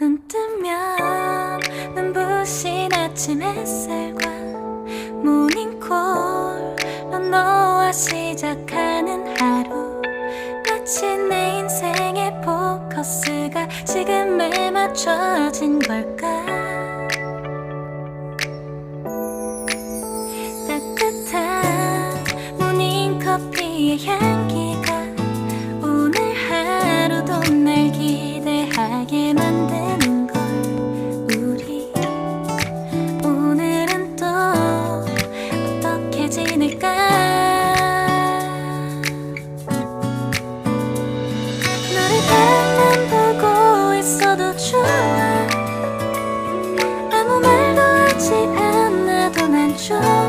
눈 뜨면 눈부신 아침 햇살과 모닝콜로 너와 시작하는 하루. 마치 내 인생의 포커스가 지금에 맞춰진 걸까? 따뜻한 모닝커피의 향기 아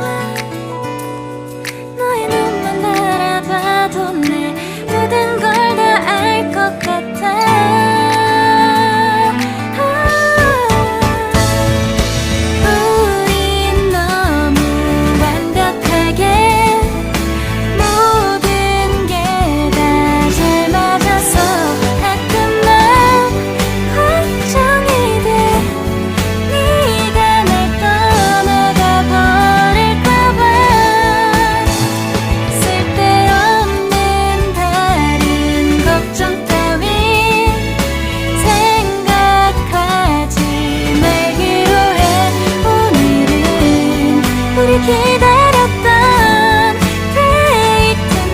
繰り